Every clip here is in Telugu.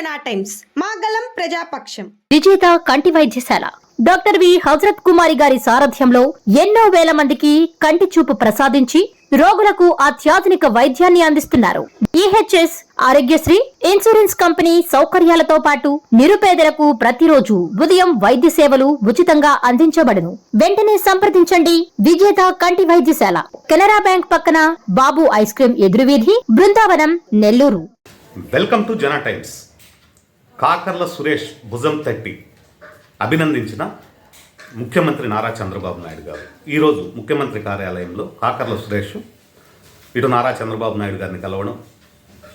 జనా టైమ్స్. మాగలం ప్రజాపక్షం. విజేత కంటి వైద్యశాల. Doctor V. హజరత్ కుమారి గారి సారథ్యంలో ఎన్నో వేల మందికి కంటి చూపు ప్రసాదించి రోగులకు అత్యాధునిక వైద్యాన్ని అందిస్తున్నారు. ఈహెచ్ఎస్ ఆరోగ్యశ్రీ ఇన్సూరెన్స్ కంపెనీ సౌకర్యాలతో పాటు నిరుపేదలకు ప్రతిరోజు ఉదయం వైద్య సేవలు ఉచితంగా అందించబడును. వెంటనే సంప్రదించండి. విజేత కంటి వైద్యశాల. కెనరా బ్యాంక్ పక్కన Babu ice cream ఎదురువీధి Brindavanam Nellore. Welcome to Jana times. Kakarla Suresh భుజం తట్టి అభినందించిన ముఖ్యమంత్రి నారా చంద్రబాబు నాయుడు గారు. ఈరోజు ముఖ్యమంత్రి కార్యాలయంలో కాకర్ల సురేష్ ఇటు నారా చంద్రబాబు నాయుడు గారిని కలవడం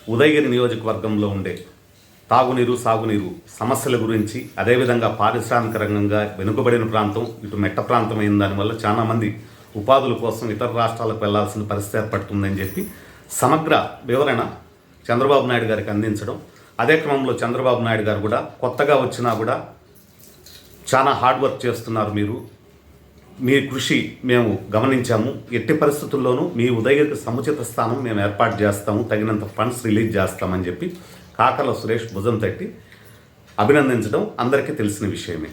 ఉదయగిరి నియోజకవర్గంలో ఉండే తాగునీరు సాగునీరు సమస్యల గురించి అదేవిధంగా పారిశ్రామిక రంగంగా వెనుకబడిన ప్రాంతం ఇటు మెట్ట ప్రాంతం అయిన దానివల్ల చాలామంది ఉపాధుల కోసం ఇతర రాష్ట్రాలకు వెళ్ళాల్సిన పరిస్థితి ఏర్పడుతుందని చెప్పి సమగ్ర వివరణ చంద్రబాబు నాయుడు గారికి అందించడం అదే క్రమంలో చంద్రబాబు నాయుడు గారు కూడా కొత్తగా వచ్చినా కూడా చాలా హార్డ్ వర్క్ చేస్తున్నారు మీరు. మీ కృషి మేము గమనించాము. ఎట్టి పరిస్థితుల్లోనూ మీ ఉదయకి సముచిత స్థానం మేము ఏర్పాటు చేస్తాము. తగినంత ఫండ్స్ రిలీజ్ చేస్తామని చెప్పి కాకల సురేష్ భుజం తట్టి అభినందించడం అందరికీ తెలిసిన విషయమే.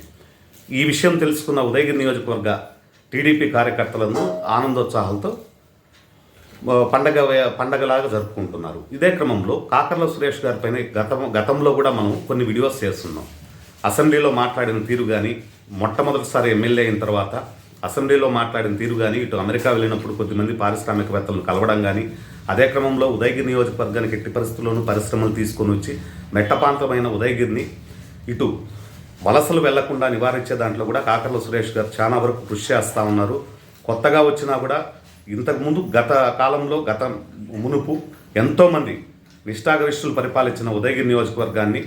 ఈ విషయం తెలుసుకున్న ఉదయగిరి నియోజకవర్గ టీడీపీ కార్యకర్తలను ఆనందోత్సాహాలతో పండగ పండగలాగా జరుపుకుంటున్నారు. ఇదే క్రమంలో కాకర్ల సురేష్ గారి పైన గతం గతంలో కూడా మనం కొన్ని వీడియోస్ చేస్తున్నాం. అసెంబ్లీలో మాట్లాడిన తీరు కానీ మొట్టమొదటిసారి ఎమ్మెల్యే అయిన తర్వాత అసెంబ్లీలో మాట్లాడిన తీరు కానీ ఇటు అమెరికా వెళ్ళినప్పుడు కొద్దిమంది పారిశ్రామికవేత్తలను కలవడం కానీ అదే క్రమంలో ఉదయగిరి నియోజకవర్గానికి ఎట్టి పరిస్థితుల్లోనూ పరిశ్రమలు తీసుకొని వచ్చి మెట్టపాంతమైన ఉదయగిరిని ఇటు వలసలు వెళ్ళకుండా నివారించే దాంట్లో కూడా కాకర్ల సురేష్ గారు చాలా వరకు కృషి చేస్తూ ఉన్నారు. కొత్తగా వచ్చినా కూడా ఇంతకుముందు గత కాలంలో గత మునుపు ఎంతోమంది నిష్ఠాగరిష్ఠులు పరిపాలించిన ఉదయగిరి నియోజకవర్గాన్ని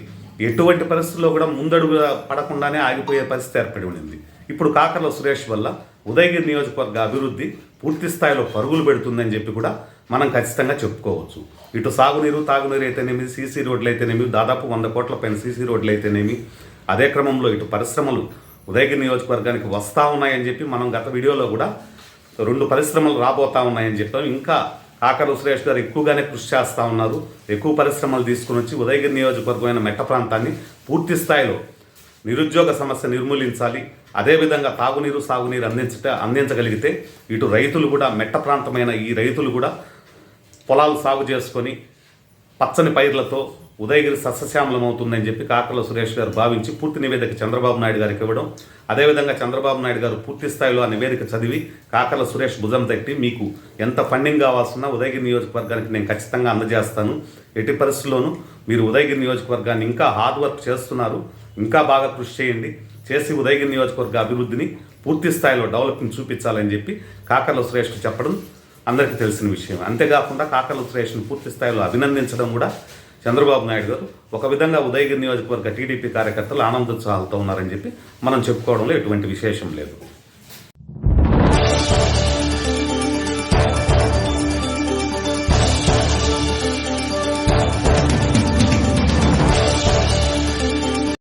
ఎటువంటి పరిస్థితుల్లో కూడా ముందడుగు పడకుండానే ఆగిపోయే పరిస్థితి ఏర్పడి ఉండింది. ఇప్పుడు కాకర్ల సురేష్ వల్ల ఉదయగిరి నియోజకవర్గ అభివృద్ధి పూర్తి స్థాయిలో పరుగులు పెడుతుందని చెప్పి కూడా మనం ఖచ్చితంగా చెప్పుకోవచ్చు. ఇటు సాగునీరు తాగునీరు అయితేనేమి సీసీ రోడ్లు అయితేనేమి దాదాపు వంద కోట్ల పైన సీసీ రోడ్లు అయితేనేమి అదే క్రమంలో ఇటు పరిశ్రమలు ఉదయగిరి నియోజకవర్గానికి వస్తూ ఉన్నాయని చెప్పి మనం గత వీడియోలో కూడా రెండు పరిశ్రమలు రాబోతా ఉన్నాయని చెప్పాం. ఇంకా కాకర సురేష్ గారు ఎక్కువగానే కృషి చేస్తూ ఉన్నారు. ఎక్కువ పరిశ్రమలు తీసుకుని వచ్చి ఉదయగిరి నియోజకవర్గమైన మెట్ట ప్రాంతాన్ని పూర్తి స్థాయిలో నిరుద్యోగ సమస్య నిర్మూలించాలి. అదేవిధంగా తాగునీరు సాగునీరు అందించట అందించగలిగితే ఇటు రైతులు కూడా మెట్ట ప్రాంతమైన ఈ రైతులు కూడా పొలాలు సాగు చేసుకొని పచ్చని పైర్లతో ఉదయగిరి సస్యశ్యామలమవుతుందని చెప్పి కాకర్ల సురేష్ గారు భావించి పూర్తి నివేదిక చంద్రబాబు నాయుడు గారికి ఇవ్వడం. అదేవిధంగా చంద్రబాబు నాయుడు గారు పూర్తి స్థాయిలో ఆ నివేదిక చదివి కాకర్ల సురేష్ భుజం తట్టి మీకు ఎంత ఫండింగ్ కావాల్సిన ఉదయగిరి నియోజకవర్గానికి నేను ఖచ్చితంగా అందజేస్తాను. ఎట్టి పరిస్థితుల్లోనూ మీరు ఉదయగిరి నియోజకవర్గాన్ని ఇంకా హార్డ్ వర్క్ చేస్తున్నారు. ఇంకా బాగా కృషి చేయండి. చేసి ఉదయగిరి నియోజకవర్గ అభివృద్ధిని పూర్తి స్థాయిలో డెవలప్మెంట్ చూపించాలని చెప్పి కాకర్ల సురేష్ చెప్పడం అందరికీ తెలిసిన విషయం. అంతేకాకుండా కాకర్ల సురేష్ను పూర్తి స్థాయిలో అభినందించడం కూడా చంద్రబాబు నాయుడు గారు ఒక విధంగా ఉదయగిరి నియోజకవర్గ టీడీపీ కార్యకర్తలు ఆనందోత్సాహాలతో ఉన్నారని చెప్పి మనం చెప్పుకోవడంలో ఎటువంటి విశేషం లేదు.